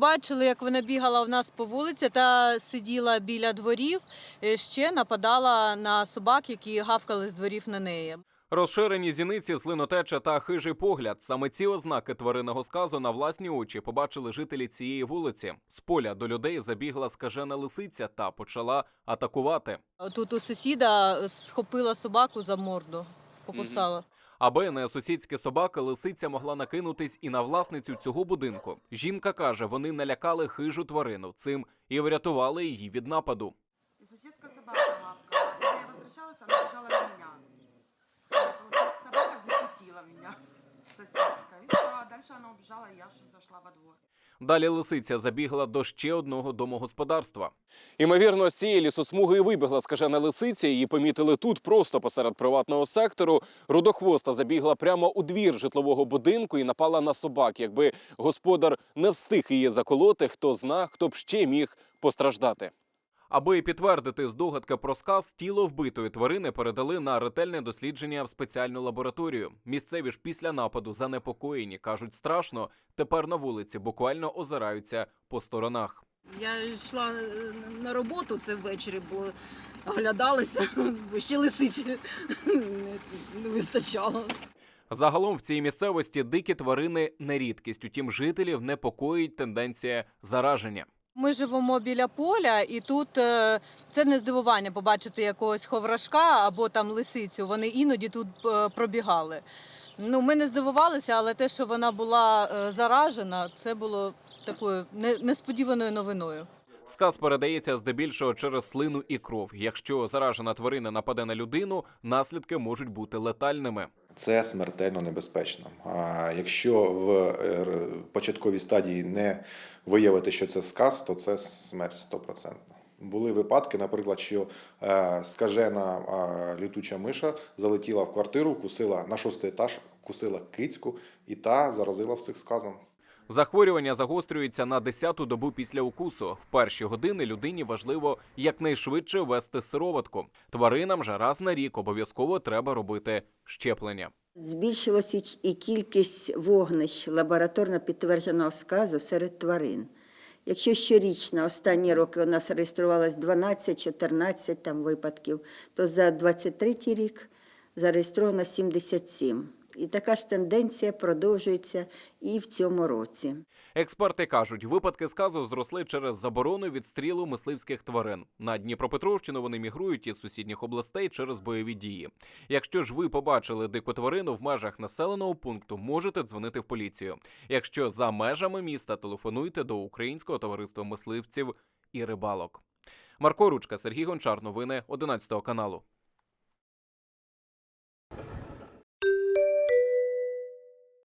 Бачили, як вона бігала в нас по вулиці та сиділа біля дворів. е, Ще нападала на собак, які гавкали з дворів на неї. Розширені зіниці, слинотеча та хижий погляд. Саме ці ознаки тваринного сказу на власні очі побачили жителі цієї вулиці. З поля до людей забігла скажена лисиця та почала атакувати. Тут у сусіда схопила собаку за морду, покусала. Аби не сусідські собаки, лисиця могла накинутись і на власницю цього будинку. Жінка каже, вони налякали хижу тварину, цим і врятували її від нападу. Сусідська собака лапка. Я возвращалася, вона бежала на мене. Собака защитила мене сусідська. І все, далі вона обіжала, я ж зайшла во двор. Далі лисиця забігла до ще одного домогосподарства. Імовірно, з цієї лісосмуги і вибігла скажена лисиця. Її помітили тут, просто посеред приватного сектору. Рудохвоста забігла прямо у двір житлового будинку і напала на собак. Якби господар не встиг її заколоти, хто зна, хто б ще міг постраждати. Аби підтвердити здогадки про сказ, тіло вбитої тварини передали на ретельне дослідження в спеціальну лабораторію. Місцеві ж після нападу занепокоєні кажуть страшно. Тепер на вулиці буквально озираються по сторонах. Я йшла е, на роботу це ввечері, бо оглядалася, бо ще лисиці не, не вистачало. Загалом в цій місцевості дикі тварини не рідкість. Утім, жителів непокоїть тенденція зараження. Ми живемо біля поля, і тут е, це не здивування побачити якогось ховрашка або там лисицю. Вони іноді тут е, пробігали. Ну, ми не здивувалися, але те, що вона була е, заражена, це було такою несподіваною новиною. Сказ передається здебільшого через слину і кров. Якщо заражена тварина нападе на людину, наслідки можуть бути летальними. Це смертельно небезпечно. А якщо в е, початковій стадії не виявити, що це сказ, то це смерть стопроцентна. Були випадки, наприклад, що е, скажена літуча миша залетіла в квартиру, кусила на шостий етаж, кусила кицьку, і та заразила всіх сказом. Захворювання загострюється на 10-ту добу після укусу. В перші години людині важливо якнайшвидше ввести сироватку. Тваринам же раз на рік обов'язково треба робити щеплення. Збільшилася і кількість вогнищ лабораторно підтвердженого сказу серед тварин. Якщо щорічно останні роки у нас реєструвалось 12-14 там випадків, то за 23 рік зареєстровано 77. І така ж тенденція продовжується і в цьому році. Експерти кажуть, випадки сказу зросли через заборону відстрілу мисливських тварин. На Дніпропетровщину вони мігрують із сусідніх областей через бойові дії. Якщо ж ви побачили дику тварину в межах населеного пункту, можете дзвонити в поліцію. Якщо за межами міста, телефонуйте до Українського товариства мисливців і рибалок. Марко Ручка, Сергій Гончар. Новини 11 каналу.